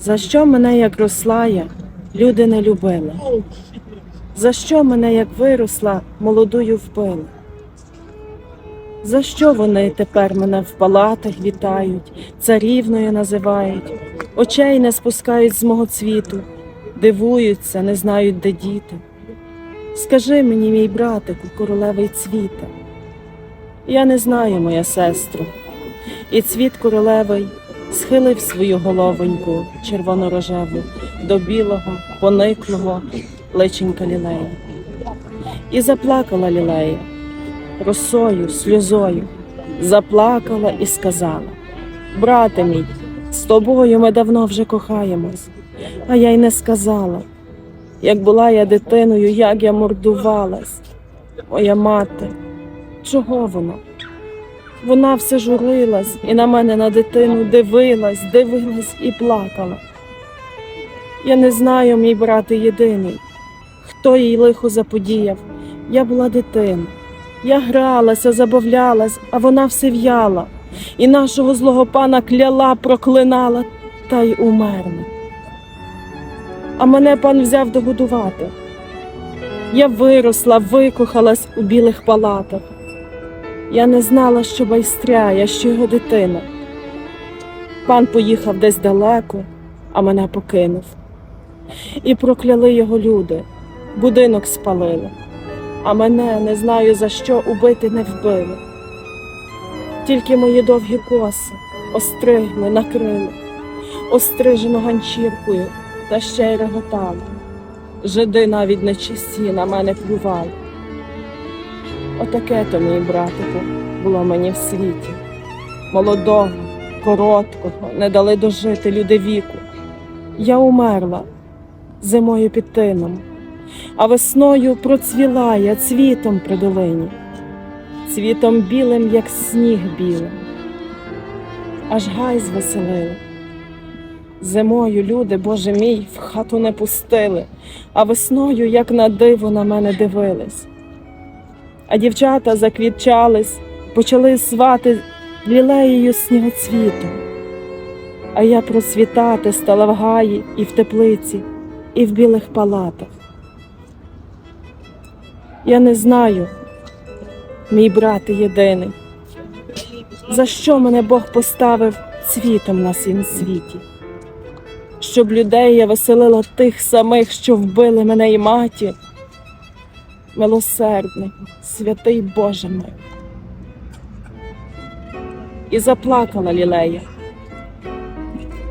За що мене, як росла я, люди не любили? За що мене, як виросла, молодою вбили? За що вони тепер мене в палатах вітають, царівною називають, очей не спускають з мого цвіту, дивуються, не знають, де діти? Скажи мені, мій братику, королевий цвіте, я не знаю, моя сестру, і цвіт королевий схилив свою головоньку червонорожеву до білого, пониклого личенька лілеї. І заплакала лілея росою, сльозою, заплакала і сказала: Брате мій, з тобою ми давно вже кохаємось, а я й не сказала. Як була я дитиною, як я мордувалась, моя мати, чого вона? Вона все журилась і на мене на дитину дивилась, дивилась і плакала. Я не знаю, мій брате єдиний, хто їй лихо заподіяв. Я була дитина. Я гралася, забавлялась, а вона все в'яла, і нашого злого пана кляла, проклинала та й умерла. А мене пан взяв догодувати. Я виросла, викохалась у білих палатах. Я не знала, що байстряє, що його дитина. Пан поїхав десь далеко, а мене покинув. І прокляли його люди, будинок спалили, а мене не знаю за що убити не вбили. Тільки мої довгі коси остригли, накрили, острижено ганчіркою та ще й реготали. Жиди навіть нечисті на мене плювали. Отаке то, мій братику, було мені в світі. Молодого, короткого, не дали дожити люди віку. Я умерла зимою під тином, а весною процвіла я цвітом при долині, цвітом білим, як сніг білим. Аж гай звеселили. Зимою люди, Боже мій, в хату не пустили, а весною, як на диво, на мене дивились. А дівчата заквітчались, почали свати лілеєю снігоцвітом. А я процвітати стала в гаї і в теплиці, і в білих палатах. Я не знаю, мій брат єдиний, за що мене Бог поставив цвітом на сім світі, щоб людей я веселила тих самих, що вбили мене і матір милосердний, святий Боже мой. І заплакала лілея,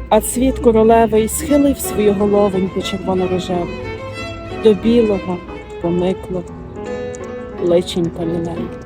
а цвіт королевий схилив свою головеньку червоно-рожеву до білого, пониклого личенька лілеї.